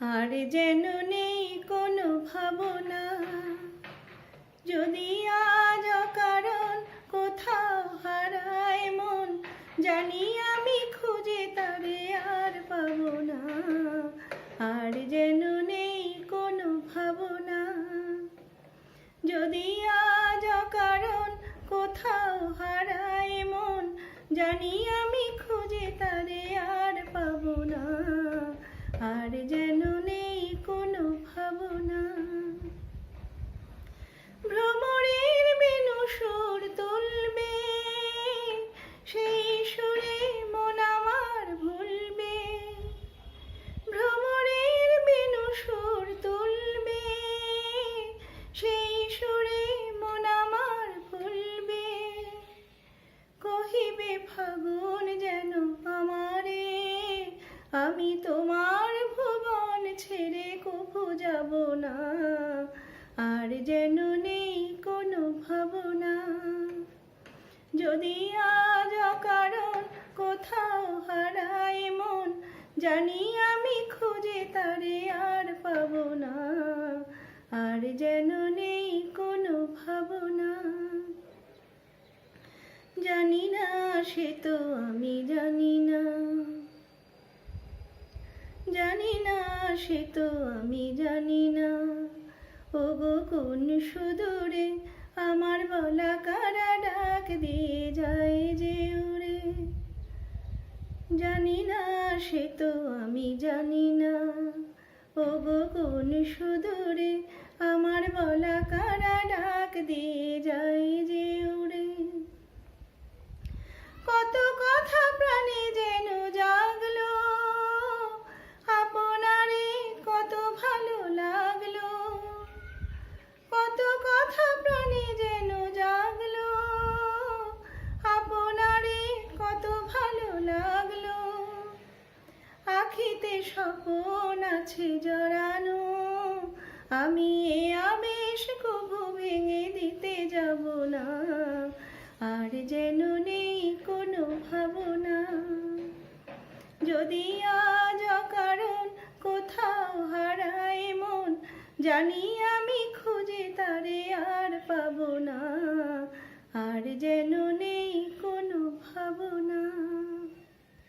আর যেন নেই কোনো ভাবনা। যদি আজ কারণ কোথাও হারায় মন, জানি আমি খুঁজে তারে আর পাব না। আর যেন নেই কোনো ভাবনা। যদি আজ কারণ কোথাও হারায় মন, জানি যেন নেই কোনো ভাবনা। ভ্রমরের বেনু সুর তুলবে, সেই সুরে মন আমার ভুলবে। ভ্রমরের বেনু সুর তুলবে, সেই সুরে মন আমার ভুলবে। কহিবে, ফাগুন যেন আমারে, আমি তোমার জানি আমি খুঁজে তারে আর পাবো না। আর যেন নেই কোনো ভাবনা। জানি না, সে তো আমি জানি না। জানি না, সে তো আমি জানি না। ওগো কোন সুদূরে সে তো আমি জানি না। ও গো কোন সুদূরে আমার বলা কারা ডাক দিয়ে স্বপন আছে জড়ানো। আমি এ আবেশ কবু ভেঙে দিতে যাব না। আর যেন নেই কোনো ভাবনা। যদি আজ কারণ কোথাও হারায় মন, জানি আমি খুঁজে তারে আর পাবো না।